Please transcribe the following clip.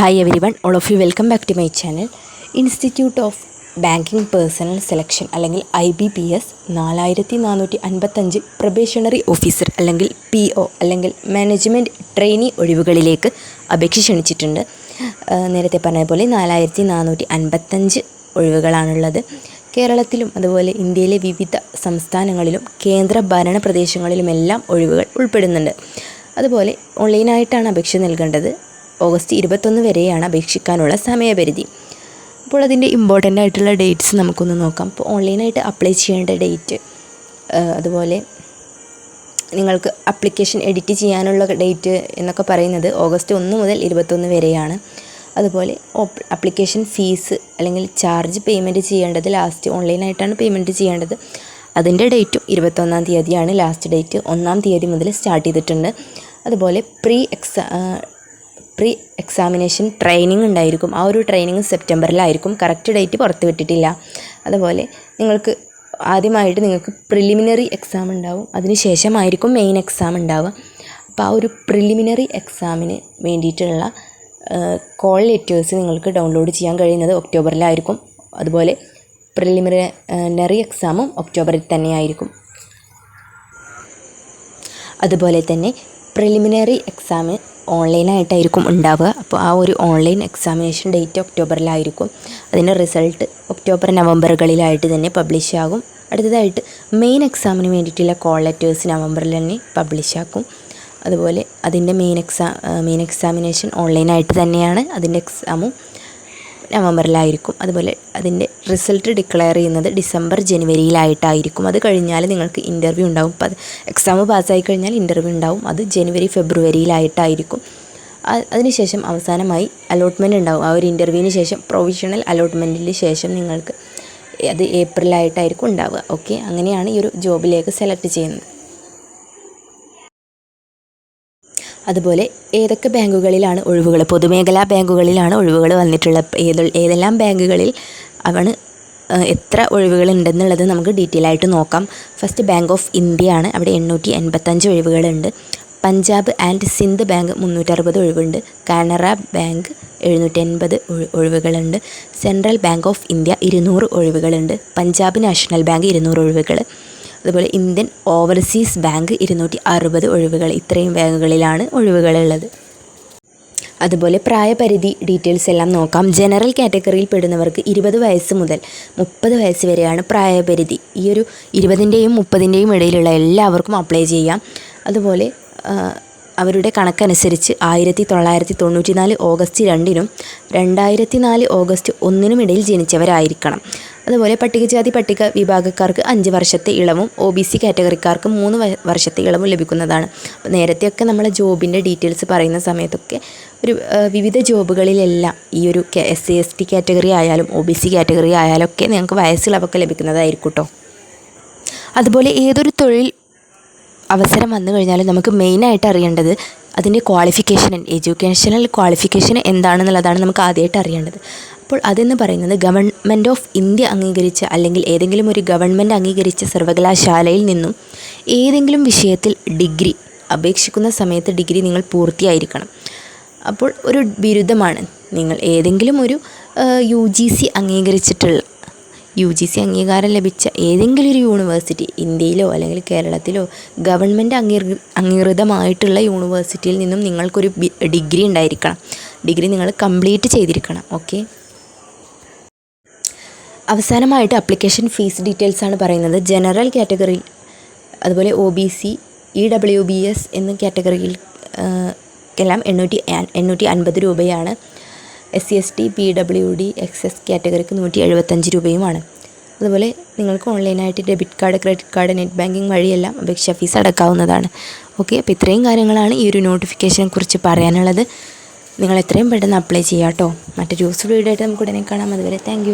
Hi everyone all of you welcome back to my channel institute of banking personnel selection അല്ലെങ്കിൽ I B P S നാലായിരത്തി നാനൂറ്റി അൻപത്തഞ്ച് probationary officer അല്ലെങ്കിൽ P O അല്ലെങ്കിൽ management trainee ഒഴിവുകളിലേക്ക് അപേക്ഷ ക്ഷണിച്ചിട്ടുണ്ട്. നേരത്തെ പറഞ്ഞതുപോലെ നാലായിരത്തി നാനൂറ്റി അൻപത്തഞ്ച് ഒഴിവുകളാണുള്ളത്. കേരളത്തിലും അതുപോലെ ഇന്ത്യയിലെ വിവിധ സംസ്ഥാനങ്ങളിലും കേന്ദ്ര ഭരണ പ്രദേശങ്ങളിലുമെല്ലാം ഒഴിവുകൾ ഉൾപ്പെടുന്നുണ്ട്. അതുപോലെ ഓൺലൈനായിട്ടാണ് അപേക്ഷ നൽകേണ്ടത്. ഓഗസ്റ്റ് ഇരുപത്തൊന്ന് വരെയാണ് അപേക്ഷിക്കാനുള്ള സമയപരിധി. അപ്പോൾ അതിന്റെ ഇമ്പോർട്ടന്റ് ആയിട്ടുള്ള ഡേറ്റ്സ് നമുക്കൊന്ന് നോക്കാം. അപ്പോൾ ഓൺലൈനായിട്ട് അപ്ലൈ ചെയ്യേണ്ട ഡേറ്റ് അതുപോലെ നിങ്ങൾക്ക് അപ്ലിക്കേഷൻ എഡിറ്റ് ചെയ്യാനുള്ള ഡേറ്റ് എന്നൊക്കെ പറയുന്നത് ഓഗസ്റ്റ് ഒന്ന് മുതൽ ഇരുപത്തൊന്ന് വരെയാണ്. അതുപോലെ അപ്ലിക്കേഷൻ ഫീസ് അല്ലെങ്കിൽ ചാർജ് പേയ്മെന്റ് ചെയ്യേണ്ടത് ലാസ്റ്റ് ഓൺലൈനായിട്ടാണ് പേയ്മെന്റ് ചെയ്യേണ്ടത്. അതിന്റെ ഡേറ്റും ഇരുപത്തൊന്നാം തീയതിയാണ് ലാസ്റ്റ് ഡേറ്റ് ഒന്നാം തീയതി മുതൽ സ്റ്റാർട്ട് ചെയ്തിട്ടുണ്ട്. അതുപോലെ pre exa pre examination training ഉണ്ടായിരിക്കും. ആ ഒരു ട്രെയിനിങ് സെപ്റ്റംബറിലായിരിക്കും. കറക്റ്റ് ഡേറ്റ് പുറത്ത് വിട്ടിട്ടില്ല. അതുപോലെ നിങ്ങൾക്ക് ആദ്യമായിട്ട് നിങ്ങൾക്ക് പ്രിലിമിനറി എക്സാം ഉണ്ടാവും. അതിന് ശേഷമായിരിക്കും മെയിൻ എക്സാം ഉണ്ടാവുക. അപ്പോൾ ആ ഒരു പ്രിലിമിനറി എക്സാമിന് വേണ്ടിയിട്ടുള്ള കോൾ ലെറ്റേഴ്സ് നിങ്ങൾക്ക് ഡൗൺലോഡ് ചെയ്യാൻ കഴിയുന്നത് ഒക്ടോബറിലായിരിക്കും. അതുപോലെ പ്രിലിമിനറി എക്സാമും ഒക്ടോബറിൽ തന്നെയായിരിക്കും അതുപോലെ തന്നെ പ്രിലിമിനറി എക്സാം ഓൺലൈനായിട്ടായിരിക്കും ഉണ്ടാവുക. അപ്പോൾ ആ ഒരു ഓൺലൈൻ എക്സാമിനേഷൻ ഡേറ്റ് ഒക്ടോബറിലായിരിക്കും. അതിന്റെ റിസൾട്ട് ഒക്ടോബർ നവംബറുകളിലായിട്ട് തന്നെ പബ്ലിഷ് ആകും. അടുത്തതായിട്ട് മെയിൻ എക്സാമിന് വേണ്ടിയിട്ടുള്ള കോൾ ലെറ്റേഴ്സ് നവംബറിൽ തന്നെ പബ്ലിഷ് ആക്കും. അതുപോലെ അതിന്റെ മെയിൻ എക്സാം മെയിൻ എക്സാമിനേഷൻ ഓൺലൈനായിട്ട് തന്നെയാണ്. അതിന്റെ എക്സാമും നവംബറിലായിരിക്കും. അതുപോലെ അതിന്റെ റിസൾട്ട് ഡിക്ലെയർ ചെയ്യുന്നത് ഡിസംബർ ജനുവരിയിലായിട്ടായിരിക്കും അത് കഴിഞ്ഞാൽ നിങ്ങൾക്ക് ഇന്റർവ്യൂ ഉണ്ടാവും. അത് എക്സാം പാസ്സായി കഴിഞ്ഞാൽ ഇന്റർവ്യൂ ഉണ്ടാവും. അത് ജനുവരി ഫെബ്രുവരിയിലായിട്ടായിരിക്കും അതിനുശേഷം അവസാനമായി അലോട്ട്മെന്റ് ഉണ്ടാവും. ആ ഒരു ഇന്റർവ്യൂവിന് ശേഷം പ്രൊവിഷണൽ അലോട്ട്മെന്റിന് ശേഷം നിങ്ങൾക്ക് അത് ഏപ്രിലായിട്ടായിരിക്കും ഉണ്ടാവുക. ഓക്കെ അങ്ങനെയാണ് ഈ ഒരു ജോബിലേക്ക് സെലക്ട് ചെയ്യുന്നത്. അതുപോലെ ഏതൊക്കെ ബാങ്കുകളിലാണ് ഒഴിവുകൾ? പൊതുമേഖലാ ബാങ്കുകളിലാണ് ഒഴിവുകൾ വന്നിട്ടുള്ള ഏത് ഏതെല്ലാം ബാങ്കുകളിൽ അവണ് എത്ര ഒഴിവുകൾ ഉണ്ടെന്നുള്ളത് നമുക്ക് ഡീറ്റെയിൽ ആയിട്ട് നോക്കാം. ഫസ്റ്റ് ബാങ്ക് ഓഫ് ഇന്ത്യ ആണ്. അവിടെ എണ്ണൂറ്റി എൺപത്തഞ്ച് ഒഴിവുകളുണ്ട്. പഞ്ചാബ് ആൻഡ് സിന്ധ് ബാങ്ക് മുന്നൂറ്ററുപത് ഒഴിവുണ്ട്. കാനറ ബാങ്ക് എഴുന്നൂറ്റി എൺപത് ഒഴിവുകളുണ്ട്. സെൻട്രൽ ബാങ്ക് ഓഫ് ഇന്ത്യ ഇരുന്നൂറ് ഒഴിവുകളുണ്ട്. പഞ്ചാബ് നാഷണൽ ബാങ്ക് ഇരുന്നൂറ് ഒഴിവുകൾ. അതുപോലെ ഇന്ത്യൻ ഓവർസീസ് ബാങ്ക് ഇരുന്നൂറ്റി അറുപത് ഒഴിവുകൾ. ഇത്രയും ബാങ്കുകളിലാണ് ഒഴിവുകളുള്ളത്. അതുപോലെ പ്രായപരിധി ഡീറ്റെയിൽസ് എല്ലാം നോക്കാം. ജനറൽ കാറ്റഗറിയിൽ പെടുന്നവർക്ക് ഇരുപത് വയസ്സ് മുതൽ മുപ്പത് വയസ്സ് വരെയാണ് പ്രായപരിധി. ഈ ഒരു ഇരുപതിന്റെയും മുപ്പതിന്റെയും ഇടയിലുള്ള എല്ലാവർക്കും അപ്ലൈ ചെയ്യാം. അതുപോലെ അവരുടെ കണക്കനുസരിച്ച് ആയിരത്തി തൊള്ളായിരത്തി തൊണ്ണൂറ്റി നാല് ഓഗസ്റ്റ് രണ്ടിനും രണ്ടായിരത്തി നാല് ഓഗസ്റ്റ് ഒന്നിനും ഇടയിൽ ജനിച്ചവരായിരിക്കണം. അതുപോലെ പട്ടികജാതി പട്ടിക വിഭാഗക്കാർക്ക് അഞ്ച് വർഷത്തെ ഇളവും ഒ ബി സി കാറ്റഗറിക്കാർക്ക് മൂന്ന് വർഷത്തെ ഇളവും ലഭിക്കുന്നതാണ്. അപ്പോൾ നേരത്തെയൊക്കെ നമ്മൾ ജോബിന്റെ ഡീറ്റെയിൽസ് പറയുന്ന സമയത്തൊക്കെ ഒരു വിവിധ ജോബുകളിലെല്ലാം ഈ ഒരു S C S T category ആയാലും ഒ ബി സി കാറ്റഗറി ആയാലും ഒക്കെ നിങ്ങൾക്ക് വയസ്സിളവൊക്കെ ലഭിക്കുന്നതായിരിക്കും കേട്ടോ അതുപോലെ ഏതൊരു തൊഴിൽ അവസരം വന്നു കഴിഞ്ഞാലും നമുക്ക് മെയിനായിട്ട് അറിയേണ്ടത് അതിന്റെ ക്വാളിഫിക്കേഷൻ എഡ്യൂക്കേഷണൽ ക്വാളിഫിക്കേഷൻ എന്താണെന്നുള്ളതാണ് നമുക്ക് ആദ്യമായിട്ട് അറിയേണ്ടത്. അപ്പോൾ അതെന്ന് പറയുന്നത് ഗവൺമെന്റ് ഓഫ് ഇന്ത്യ അംഗീകരിച്ച അല്ലെങ്കിൽ ഏതെങ്കിലും ഒരു ഗവൺമെന്റ് അംഗീകരിച്ച സർവകലാശാലയിൽ നിന്നും ഏതെങ്കിലും വിഷയത്തിൽ ഡിഗ്രി അപേക്ഷിക്കുന്ന സമയത്ത് ഡിഗ്രി നിങ്ങൾ പൂർത്തിയായിരിക്കണം. അപ്പോൾ ഒരു ബിരുദമാണ് നിങ്ങൾ ഏതെങ്കിലും ഒരു യു ജി സി അംഗീകരിച്ചിട്ടുള്ള യു ജി സി അംഗീകാരം ലഭിച്ച ഏതെങ്കിലും ഒരു യൂണിവേഴ്സിറ്റി ഇന്ത്യയിലോ അല്ലെങ്കിൽ കേരളത്തിലോ ഗവൺമെന്റ് അംഗീകൃ അംഗീകൃതമായിട്ടുള്ള യൂണിവേഴ്സിറ്റിയിൽ നിന്നും നിങ്ങൾക്കൊരു ഡിഗ്രി ഉണ്ടായിരിക്കണം. ഡിഗ്രി നിങ്ങൾ കംപ്ലീറ്റ് ചെയ്തിരിക്കണം. ഓക്കെ? അവസാനമായിട്ട് അപ്ലിക്കേഷൻ ഫീസ് ഡീറ്റെയിൽസ് ആണ് പറയുന്നത്. ജനറൽ കാറ്റഗറി അതുപോലെ O B C E W S S എന്ന കാറ്റഗറിയിൽ എല്ലാം എണ്ണൂറ്റി എണ്ണൂറ്റി അൻപത് രൂപയാണ്. S C S T P W D X S കാറ്റഗറിക്ക് നൂറ്റി എഴുപത്തഞ്ച് രൂപയുമാണ്. അതുപോലെ നിങ്ങൾക്ക് ഓൺലൈനായിട്ട് debit card credit card net banking വഴിയെല്ലാം അപേക്ഷാ ഫീസ് അടക്കാവുന്നതാണ്. ഓക്കെ അപ്പോൾ ഇത്രയും കാര്യങ്ങളാണ് ഈ ഒരു നോട്ടിഫിക്കേഷനെ കുറിച്ച് പറയാനുള്ളത്. നിങ്ങൾ എത്രയും പെട്ടെന്ന് അപ്ലൈ ചെയ്യാം കേട്ടോ മറ്റൊരു യൂസ്ഫുൾ വീഡിയോ ആയിട്ട് നമുക്ക് ഉടനെ കാണാം. അതുവരെ താങ്ക്